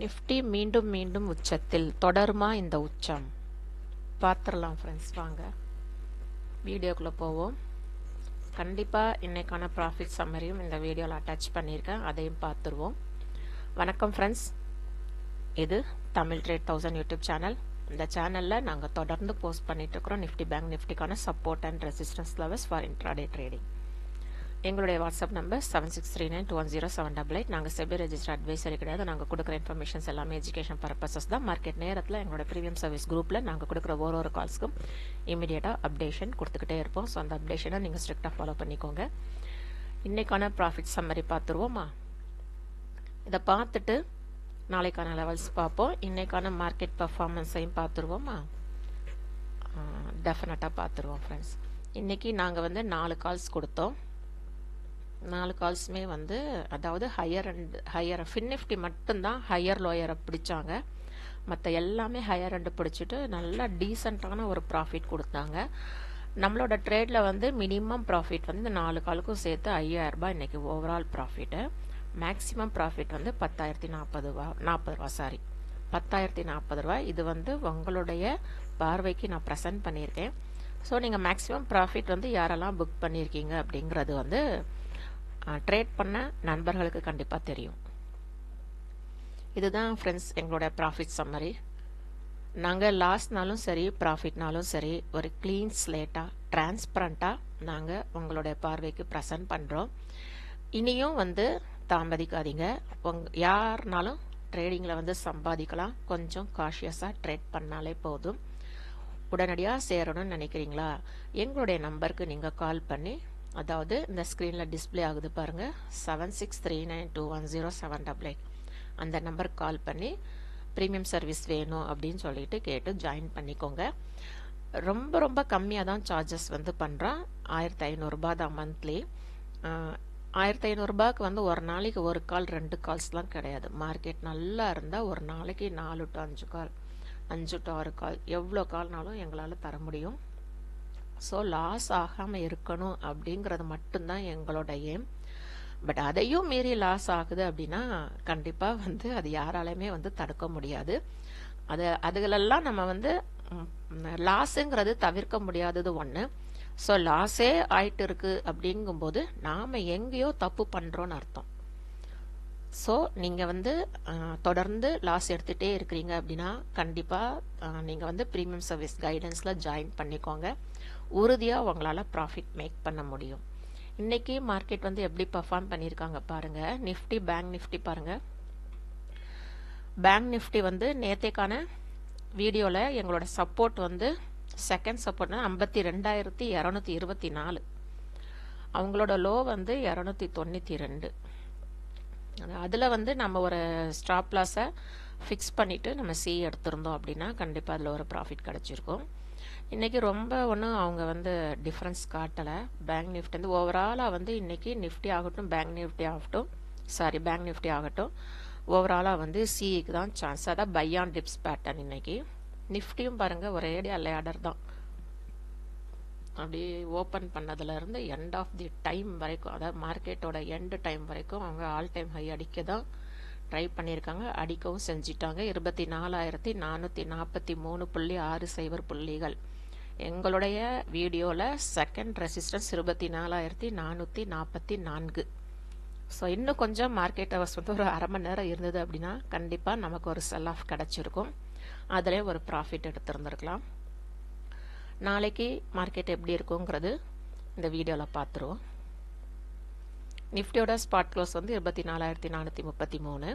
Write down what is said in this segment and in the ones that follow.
Nifty மீண்டும் மீண்டும் உச்சத்தில் தொடருமா இந்த உச்சம்? பார்த்துடலாம் ஃப்ரெண்ட்ஸ் வாங்க. வீடியோக்குள்ளே போவோம். கண்டிப்பாக இன்றைக்கான ப்ராஃபிட் சம்மரியும் இந்த வீடியோவில் அட்டாச் பண்ணியிருக்கேன். அதையும் பார்த்துருவோம். வணக்கம் ஃப்ரெண்ட்ஸ் இது Tamil trade thousand YouTube channel இந்த சேனலில் நாங்கள் தொடர்ந்து போஸ்ட் பண்ணிகிட்ருக்குறோம் Nifty bank நிஃப்டிக்கான support and resistance levels for intraday trading எங்களுடைய WhatsApp number seven six three nine two one zero seven double eight நாங்கள் செபி ரெஜிஸ்டர் அட்வைசரி கிடையாது. நாங்கள் கொடுக்குற இன்ஃபர்மேஷன்ஸ் எல்லாமே எஜுகேஷன் பர்பஸஸ் தான். மார்க்கெட் நேரத்தில் எங்களோட ப்ரீமியம் சர்வீஸ் குரூப்பில் நாங்கள் கொடுக்குற ஒரு ஒரு கால்ஸ்க்கும் இமீடியட்டாக அப்டேஷன் கொடுத்துக்கிட்டே இருப்போம். ஸோ அந்த அப்டேஷனை நீங்கள் ஸ்ட்ரிக்டாக ஃபாலோ பண்ணிக்கோங்க. இன்றைக்கான ப்ராஃபிட் சம்மரி பார்த்துருவோமா? இதை பார்த்துட்டு நாளைக்கான லெவல்ஸ் பார்ப்போம். இன்றைக்கான மார்க்கெட் பர்ஃபார்மன்ஸையும் பார்த்துருவோமா? டெஃபினட்டாக பார்த்துருவோம் ஃப்ரெண்ட்ஸ் இன்றைக்கி நாங்கள் வந்து நாலு கால்ஸ் கொடுத்தோம். நாலு கால்ஸுமே வந்து அதாவது ஹையர் அண்ட் ஹையர் ஃபின்னிஃப்டி மட்டும்தான் ஹையர் லோயரை பிடிச்சாங்க. மற்ற எல்லாமே ஹையர் அண்டு பிடிச்சிட்டு நல்லா டீசெண்டான ஒரு ப்ராஃபிட் கொடுத்தாங்க. நம்மளோட ட்ரேடில் வந்து மினிமம் ப்ராஃபிட் வந்து இந்த நாலு காலுக்கும் சேர்த்து ஐயாயிரரூபா இன்றைக்கி ஓவரால் ப்ராஃபிட்டு மேக்ஸிமம் ப்ராஃபிட் வந்து பத்தாயிரத்தி நாற்பது ரூபா நாற்பது ரூபா சாரி பத்தாயிரத்தி நாற்பது ரூபா இது வந்து உங்களுடைய பார்வைக்கு நான் ப்ரெசென்ட் பண்ணியிருக்கேன். ஸோ நீங்கள் மேக்ஸிமம் ப்ராஃபிட் வந்து யாரெல்லாம் புக் பண்ணியிருக்கீங்க அப்படிங்கிறது வந்து ட்ரேட் பண்ண நண்பர்களுக்கு கண்டிப்பாக தெரியும். இதுதான் ஃப்ரெண்ட்ஸ் எங்களோட ப்ராஃபிட் சம்மரி நாங்கள் லாஸ்ட்னாலும் சரி ப்ராஃபிட்னாலும் சரி ஒரு க்ளீன் ஸ்லேட்டாக டிரான்ஸ்பரண்ட்டாக நாங்கள் உங்களுடைய பார்வைக்கு ப்ரெசன்ட் பண்ணுறோம் இனியும் வந்து தாமதிக்காதீங்க. உங் யாருனாலும் ட்ரேடிங்கில் வந்து சம்பாதிக்கலாம். கொஞ்சம் காஷியஸாக ட்ரேட் பண்ணாலே போதும். உடனடியாக சேரணும்னு நினைக்கிறீங்களா? எங்களுடைய நம்பருக்கு நீங்கள் கால் பண்ணி அதாவது இந்த ஸ்க்ரீனில் டிஸ்பிளே ஆகுது பாருங்கள் seven six three nine two one zero seven double eight அந்த நம்பருக்கு கால் பண்ணி ப்ரீமியம் சர்வீஸ் வேணும் அப்படின்னு சொல்லிட்டு கேட்டு ஜாயின் பண்ணிக்கோங்க. ரொம்ப ரொம்ப கம்மியாக தான் சார்ஜஸ் வந்து பண்ணுறோம் ஆயிரத்தி ஐநூறுரூபா தான் மந்த்லி ஆயிரத்தி ஐநூறுரூபாக்கு வந்து ஒரு நாளைக்கு ஒரு கால் ரெண்டு கால்ஸ்லாம் கிடையாது. மார்க்கெட் நல்லா இருந்தால் ஒரு நாளைக்கு நாலு டு அஞ்சு கால் அஞ்சு டு ஆறு கால் எவ்வளோ கால்னாலும் எங்களால் தர முடியும். ஸோ லாஸ் ஆகாமல் இருக்கணும் அப்படிங்கிறது மட்டும்தான் எங்களோட எய்ம் பட் அதையும் மீறி லாஸ் ஆகுது அப்படின்னா கண்டிப்பாக வந்து அது யாராலையுமே வந்து தடுக்க முடியாது. அது அதுகளெல்லாம் நம்ம வந்து லாஸுங்கிறது தவிர்க்க முடியாதது ஒன்று ஸோ லாஸே ஆயிட்டு இருக்கு அப்படிங்கும்போது நாம் எங்கேயோ தப்பு பண்ணுறோன்னு அர்த்தம். ஸோ நீங்கள் வந்து தொடர்ந்து லாஸ் எடுத்துகிட்டே இருக்கிறீங்க அப்படின்னா கண்டிப்பாக நீங்கள் வந்து ப்ரீமியம் சர்வீஸ் கைடன்ஸில் ஜாயின் பண்ணிக்கோங்க. உறுதியாக உங்களால் ப்ராஃபிட் மேக் பண்ண முடியும். இன்றைக்கி மார்க்கெட் வந்து எப்படி பர்ஃபார்ம் பண்ணியிருக்காங்க பாருங்கள் நிஃப்டி பேங்க் நிஃப்டி பாருங்கள் பேங்க் நிஃப்டி வந்து நேற்றைக்கான வீடியோவில் எங்களோட சப்போர்ட் வந்து செகண்ட் சப்போர்ட்னா ஐம்பத்தி ரெண்டாயிரத்தி இரநூத்தி இருபத்தி நாலு. அவங்களோட லோ வந்து இரநூத்தி தொண்ணூற்றி ரெண்டு. அதில் வந்து நம்ம ஒரு ஸ்டாப் லாஸை ஃபிக்ஸ் பண்ணிவிட்டு நம்ம சி எடுத்திருந்தோம் அப்படின்னா கண்டிப்பாக அதில் ஒரு ப்ராஃபிட் கிடச்சிருக்கும். இன்றைக்கி ரொம்ப ஒன்றும் அவங்க வந்து டிஃப்ரென்ஸ் காட்டலை. பேங்க் நிஃப்டி வந்து ஓவராலாக வந்து இன்றைக்கி நிஃப்டி ஆகட்டும் பேங்க் நிஃப்டி ஆகட்டும் சாரி பேங்க் நிஃப்டி ஆகட்டும் ஓவராலாக வந்து சிஇக்கு தான் சான்ஸ் அதான் பை ஆன் டிப்ஸ் பேட்டர்ன் இன்றைக்கி நிஃப்டியும் பாருங்கள் ஒரேடியாக லேடர் ஆர்டர் தான். அப்படியே ஓப்பன் பண்ணதுலேருந்து எண்ட் ஆஃப் தி டைம் வரைக்கும் அதாவது மார்க்கெட்டோட எண்டு டைம் வரைக்கும் அவங்க ஆல் டைம் ஹை அடிக்க தான் ட்ரை பண்ணியிருக்காங்க. அடிக்கவும் செஞ்சிட்டாங்க. இருபத்தி நாலாயிரத்தி நானூற்றி நாற்பத்தி மூணு புள்ளி ஆறு சைபர் புள்ளிகள். எங்களுடைய வீடியோவில் செகண்ட் ரெசிஸ்டன்ஸ் இருபத்தி நாலாயிரத்தி நானூற்றி நாற்பத்தி நான்கு. ஸோ இன்னும் கொஞ்சம் மார்க்கெட் ஹவர்ஸ் வந்து ஒரு அரை மணி நேரம் இருந்தது அப்படின்னா கண்டிப்பாக நமக்கு ஒரு செல் ஆஃப் கிடச்சிருக்கும். அதிலே ஒரு ப்ராஃபிட் எடுத்திருந்துருக்கலாம். நாளைக்கு மார்க்கெட் எப்படி இருக்குங்கிறது இந்த வீடியோவில் பார்த்துருவோம். நிஃப்டியோட ஸ்பாட் க்ளோஸ் வந்து இருபத்தி நாலாயிரத்தி நானூற்றி முப்பத்தி மூணு.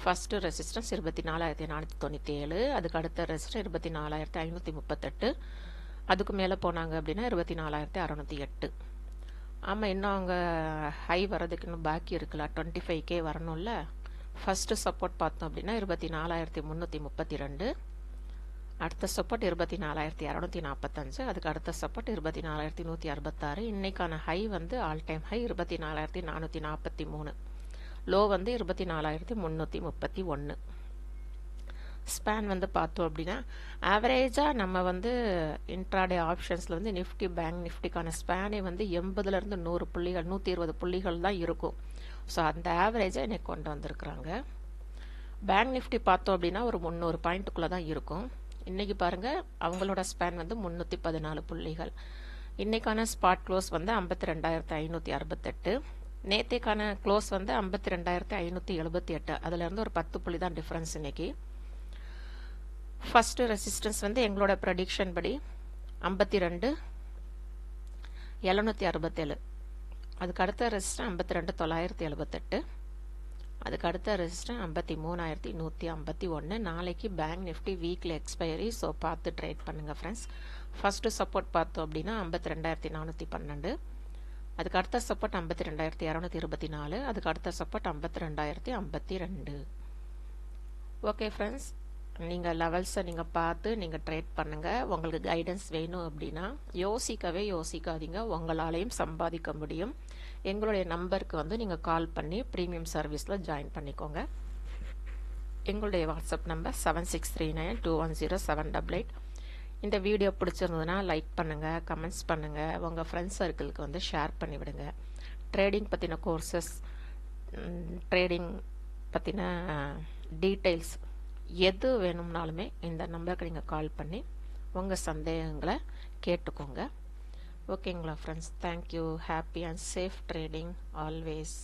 ஃபஸ்ட்டு ரெசிஸ்டன்ஸ் இருபத்தி நாலாயிரத்தி நானூற்றி தொண்ணூற்றி ஏழு. அதுக்கு அடுத்த ரெசிஸ்டன்ஸ் இருபத்தி நாலாயிரத்தி ஐநூற்றி முப்பத்தெட்டு. அதுக்கு மேலே போனாங்க அப்படின்னா இருபத்தி நாலாயிரத்தி அறநூற்றி எட்டு. ஆமாம் இன்னும் அவங்க ஹை வர்றதுக்கு இன்னும் பாக்கி இருக்குல்ல. டுவெண்ட்டி ஃபைவ் கே வரணும்ல. ஃபஸ்ட்டு சப்போர்ட் பார்த்தோம் அப்படின்னா இருபத்தி நாலாயிரத்தி முந்நூற்றி முப்பத்தி ரெண்டு. அடுத்த சப்போர்ட் இருபத்தி நாலாயிரத்தி இரநூத்தி நாற்பத்தஞ்சு அதுக்கு அடுத்த சப்போர்ட் இருபத்தி நாலாயிரத்தி நூற்றி அறுபத்தாறு. இன்றைக்கான ஹை வந்து ஆல் டைம் ஹை இருபத்தி நாலாயிரத்தி நானூற்றி நாற்பத்தி மூணு. லோ வந்து இருபத்தி நாலாயிரத்தி முந்நூற்றி முப்பத்தி ஒன்று. ஸ்பேன் வந்து பார்த்தோம் அப்படின்னா ஆவரேஜாக நம்ம வந்து இன்ட்ராடே ஆப்ஷன்ஸில் வந்து நிஃப்டி பேங்க் நிஃப்டிக்கான ஸ்பேனே வந்து எண்பதுலேருந்து நூறு புள்ளிகள் நூற்றி இருபது புள்ளிகள் தான் இருக்கும். ஸோ அந்த ஆவரேஜை எனக்கு கொண்டு வந்திருக்கிறாங்க. பேங்க் நிஃப்டி பார்த்தோம் அப்படின்னா ஒரு முந்நூறு பாயிண்ட்டுக்குள்ளே தான் இருக்கும். இன்றைக்கி பாருங்கள் அவங்களோட ஸ்பேன் வந்து முந்நூற்றி பதினாலு புள்ளிகள். இன்றைக்கான ஸ்பாட் க்ளோஸ் வந்து ஐம்பத்தி ரெண்டாயிரத்தி ஐநூற்றி அறுபத்தெட்டு. நேற்றுக்கான க்ளோஸ் வந்து ஐம்பத்தி ரெண்டாயிரத்தி ஐநூற்றி எழுபத்தி எட்டு அதுலேருந்து ஒரு பத்து புள்ளி தான் டிஃப்ரென்ஸ் இன்னைக்கு. ஃபஸ்ட்டு ரெசிஸ்டன்ஸ் வந்து எங்களோட ப்ரடிக்ஷன் படி ஐம்பத்தி ரெண்டு எழுநூற்றி அறுபத்தேழு. அதுக்கு அடுத்த ரெசிஸ்டன் ஐம்பத்தி ரெண்டு தொள்ளாயிரத்தி எழுபத்தெட்டு. அதுக்கு அடுத்த ரெசிஸ்டன் ஐம்பத்தி மூணாயிரத்தி நூற்றி ஐம்பத்தி ஒன்று நாளைக்கு பேங்க் நிஃப்டி வீக்கில் எக்ஸ்பைரி ஸோ பார்த்து ட்ரேட் பண்ணுங்கள் ஃப்ரெண்ட்ஸ் ஃபஸ்ட்டு சப்போர்ட் பார்த்தோம் அப்படின்னா ஐம்பத்தி ரெண்டாயிரத்தி நானூற்றி பன்னெண்டு. அதுக்கு அடுத்த சப்போர்ட் ஐம்பத்தி ரெண்டாயிரத்தி இரநூத்தி இருபத்தி நாலு. அதுக்கு அடுத்த சப்போர்ட் ஐம்பத்தி ரெண்டாயிரத்தி ஐம்பத்தி ரெண்டு. ஓகே ஃப்ரெண்ட்ஸ் நீங்கள் லெவல்ஸை நீங்கள் பார்த்து நீங்கள் ட்ரேட் பண்ணுங்கள் உங்களுக்கு கைடன்ஸ் வேணும் அப்படின்னா யோசிக்கவே யோசிக்காதீங்க. உங்களாலையும் சம்பாதிக்க முடியும். எங்களுடைய நம்பருக்கு வந்து நீங்கள் கால் பண்ணி ப்ரீமியம் சர்வீஸில் ஜாயின் பண்ணிக்கோங்க. எங்களுடைய WhatsApp number seven six three nine two one zero seven double eight இந்த வீடியோ பிடிச்சிருந்ததுன்னா லைக் பண்ணுங்கள் கமெண்ட்ஸ் பண்ணுங்கள் உங்கள் ஃப்ரெண்ட்ஸ் சர்க்கிளுக்கு வந்து ஷேர் பண்ணிவிடுங்க ட்ரேடிங் பற்றின கோர்சஸ் ட்ரேடிங் பற்றின டீட்டெயில்ஸ் எது வேணும்னாலுமே இந்த நம்பருக்கு நீங்கள் கால் பண்ணி உங்கள் சந்தேகங்களை கேட்டுக்கோங்க. ஓகேங்களா friends thank you happy and safe trading always